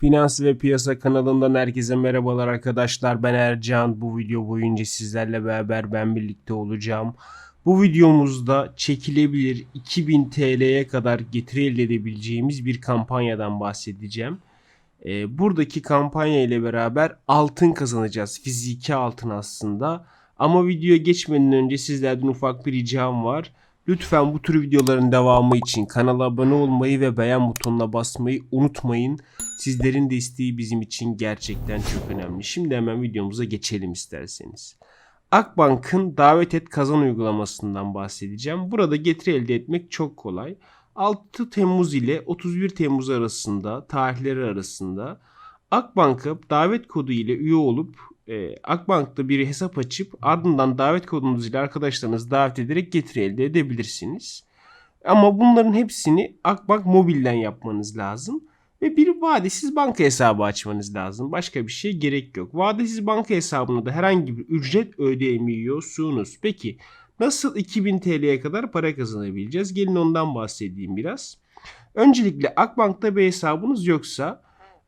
Finans ve Piyasa kanalından herkese merhabalar arkadaşlar. Ben Ercan. Bu video boyunca sizlerle beraber ben birlikte olacağım. Bu videomuzda çekilebilir 2000 TL'ye kadar getiri elde edebileceğimiz bir kampanyadan bahsedeceğim. Ee, buradaki kampanya ile beraber altın kazanacağız. Fiziki altın aslında. Ama videoya geçmeden önce sizlerden ufak bir ricam var. Lütfen bu tür videoların devamı için kanala abone olmayı ve beğen butonuna basmayı unutmayın. Sizlerin desteği bizim için gerçekten çok önemli. Şimdi hemen videomuza geçelim isterseniz. Akbank'ın davet et kazan uygulamasından bahsedeceğim. Burada getiri elde etmek çok kolay. 6 Temmuz ile 31 Temmuz arasında tarihleri arasında Akbank'a davet kodu ile üye olup e, Akbank'ta bir hesap açıp ardından davet kodunuz ile arkadaşlarınızı davet ederek getiri elde edebilirsiniz. Ama bunların hepsini Akbank mobilden yapmanız lazım. Ve bir vadesiz banka hesabı açmanız lazım. Başka bir şey gerek yok. Vadesiz banka hesabına da herhangi bir ücret ödeyemiyorsunuz. Peki nasıl 2000 TL'ye kadar para kazanabileceğiz? Gelin ondan bahsedeyim biraz. Öncelikle Akbank'ta bir hesabınız yoksa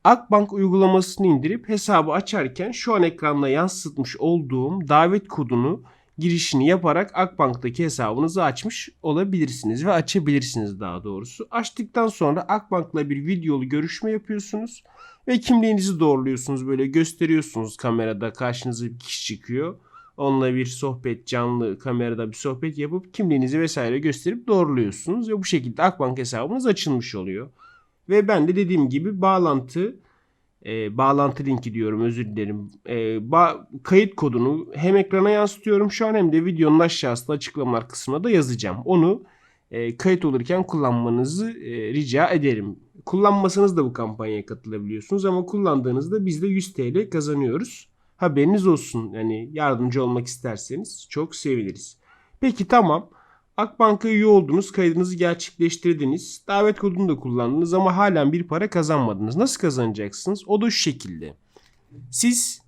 Akbank uygulamasını indirip hesabı açarken şu an ekranda yansıtmış olduğum davet kodunu girişini yaparak Akbank'taki hesabınızı açmış olabilirsiniz ve açabilirsiniz daha doğrusu. Açtıktan sonra Akbank'la bir videolu görüşme yapıyorsunuz ve kimliğinizi doğruluyorsunuz böyle gösteriyorsunuz kamerada karşınıza bir kişi çıkıyor. Onunla bir sohbet canlı kamerada bir sohbet yapıp kimliğinizi vesaire gösterip doğruluyorsunuz ve bu şekilde Akbank hesabınız açılmış oluyor. Ve ben de dediğim gibi bağlantı e, bağlantı linki diyorum özür dilerim. E, ba- kayıt kodunu hem ekrana yansıtıyorum şu an hem de videonun aşağısında açıklamalar kısmına da yazacağım. Onu e, kayıt olurken kullanmanızı e, rica ederim. Kullanmasanız da bu kampanyaya katılabiliyorsunuz ama kullandığınızda biz de 100 TL kazanıyoruz. Haberiniz olsun. Yani yardımcı olmak isterseniz çok seviniriz. Peki tamam. Akbank'a üye oldunuz, kaydınızı gerçekleştirdiniz, davet kodunu da kullandınız ama halen bir para kazanmadınız. Nasıl kazanacaksınız? O da şu şekilde. Siz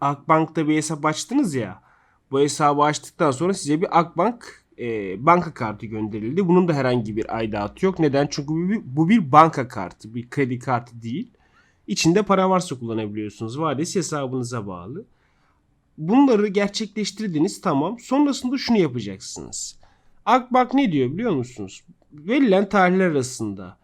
Akbank'ta bir hesap açtınız ya, bu hesabı açtıktan sonra size bir Akbank e, banka kartı gönderildi. Bunun da herhangi bir aidatı yok. Neden? Çünkü bu bir, bu bir banka kartı, bir kredi kartı değil. İçinde para varsa kullanabiliyorsunuz. Vadesi hesabınıza bağlı. Bunları gerçekleştirdiniz tamam. Sonrasında şunu yapacaksınız. Akbank ne diyor biliyor musunuz? Verilen tarihler arasında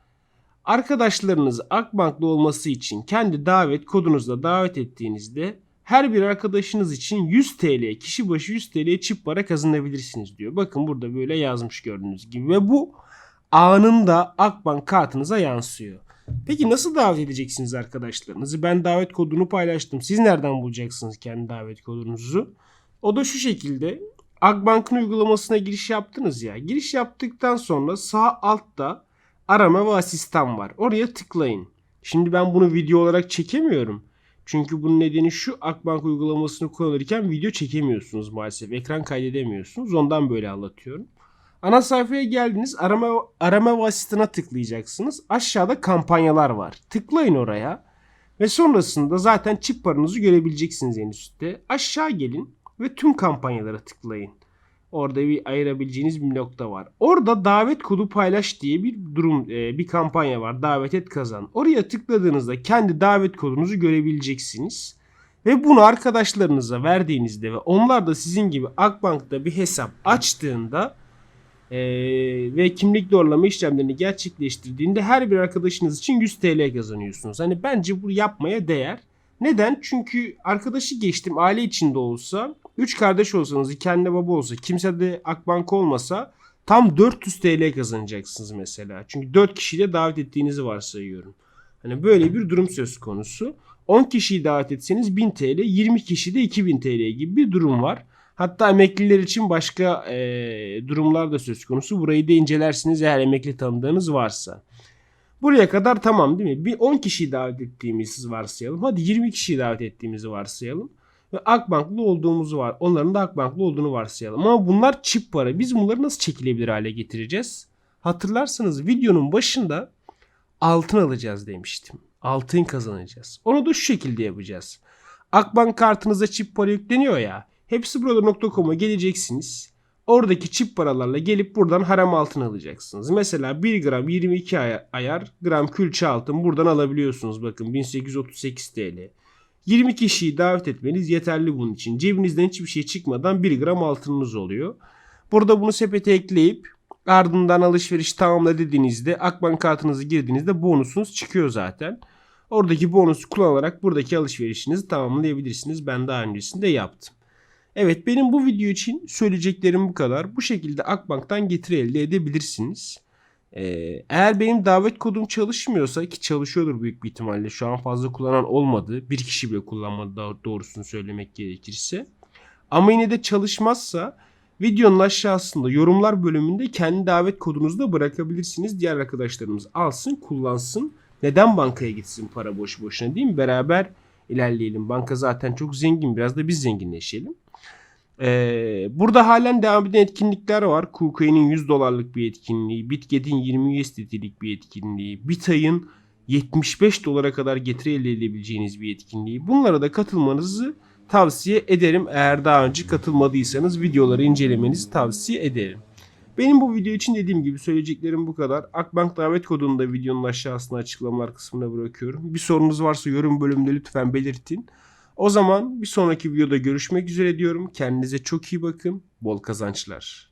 arkadaşlarınız Akbank'lı olması için kendi davet kodunuzla davet ettiğinizde her bir arkadaşınız için 100 TL kişi başı 100 TL çip para kazanabilirsiniz diyor. Bakın burada böyle yazmış gördüğünüz gibi ve bu anında Akbank kartınıza yansıyor. Peki nasıl davet edeceksiniz arkadaşlarınızı? Ben davet kodunu paylaştım. Siz nereden bulacaksınız kendi davet kodunuzu? O da şu şekilde Akbank'ın uygulamasına giriş yaptınız ya. Giriş yaptıktan sonra sağ altta arama ve asistan var. Oraya tıklayın. Şimdi ben bunu video olarak çekemiyorum. Çünkü bunun nedeni şu Akbank uygulamasını kullanırken video çekemiyorsunuz maalesef. Ekran kaydedemiyorsunuz. Ondan böyle anlatıyorum. Ana sayfaya geldiniz. Arama, arama ve asistana tıklayacaksınız. Aşağıda kampanyalar var. Tıklayın oraya. Ve sonrasında zaten çip paranızı görebileceksiniz en üstte. Aşağı gelin ve tüm kampanyalara tıklayın. Orada bir ayırabileceğiniz bir nokta var. Orada davet kodu paylaş diye bir durum e, bir kampanya var. Davet et kazan. Oraya tıkladığınızda kendi davet kodunuzu görebileceksiniz. Ve bunu arkadaşlarınıza verdiğinizde ve onlar da sizin gibi Akbank'ta bir hesap açtığında e, ve kimlik doğrulama işlemlerini gerçekleştirdiğinde her bir arkadaşınız için 100 TL kazanıyorsunuz. Hani bence bu yapmaya değer. Neden? Çünkü arkadaşı geçtim aile içinde olsa 3 kardeş olsanız iki anne baba olsa kimse de Akbank olmasa tam 400 TL kazanacaksınız mesela. Çünkü 4 kişiyle davet ettiğinizi varsayıyorum. Hani böyle bir durum söz konusu. 10 kişiyi davet etseniz 1000 TL, 20 kişi de 2000 TL gibi bir durum var. Hatta emekliler için başka e, durumlar da söz konusu. Burayı da incelersiniz eğer emekli tanıdığınız varsa. Buraya kadar tamam değil mi? Bir 10 kişiyi davet ettiğimizi varsayalım. Hadi 20 kişiyi davet ettiğimizi varsayalım. Ve Akbank'lı olduğumuzu var. Onların da Akbank'lı olduğunu varsayalım. Ama bunlar çip para. Biz bunları nasıl çekilebilir hale getireceğiz? Hatırlarsanız videonun başında altın alacağız demiştim. Altın kazanacağız. Onu da şu şekilde yapacağız. Akbank kartınıza çip para yükleniyor ya. Hepsi burada.com'a geleceksiniz. Oradaki çip paralarla gelip buradan haram altın alacaksınız. Mesela 1 gram 22 ay- ayar gram külçe altın buradan alabiliyorsunuz. Bakın 1838 TL. 20 kişiyi davet etmeniz yeterli bunun için. Cebinizden hiçbir şey çıkmadan 1 gram altınınız oluyor. Burada bunu sepete ekleyip ardından alışveriş tamamla dediğinizde Akbank kartınızı girdiğinizde bonusunuz çıkıyor zaten. Oradaki bonusu kullanarak buradaki alışverişinizi tamamlayabilirsiniz. Ben daha öncesinde yaptım. Evet benim bu video için söyleyeceklerim bu kadar. Bu şekilde Akbank'tan getiri elde edebilirsiniz. Ee, eğer benim davet kodum çalışmıyorsa ki çalışıyordur büyük bir ihtimalle şu an fazla kullanan olmadı. Bir kişi bile kullanmadı doğrusunu söylemek gerekirse. Ama yine de çalışmazsa videonun aşağısında yorumlar bölümünde kendi davet kodunuzu da bırakabilirsiniz. Diğer arkadaşlarımız alsın kullansın. Neden bankaya gitsin para boş boşuna değil mi? Beraber ilerleyelim. Banka zaten çok zengin biraz da biz zenginleşelim. Ee, burada halen devam eden etkinlikler var. KuCoin'in 100 dolarlık bir etkinliği, BitGet'in 20 USDT'lik bir etkinliği, Bitay'ın 75 dolara kadar getiri elde edebileceğiniz bir etkinliği. Bunlara da katılmanızı tavsiye ederim. Eğer daha önce katılmadıysanız videoları incelemenizi tavsiye ederim. Benim bu video için dediğim gibi söyleyeceklerim bu kadar. Akbank davet kodunu da videonun aşağısına açıklamalar kısmına bırakıyorum. Bir sorunuz varsa yorum bölümünde lütfen belirtin. O zaman bir sonraki videoda görüşmek üzere diyorum. Kendinize çok iyi bakın. Bol kazançlar.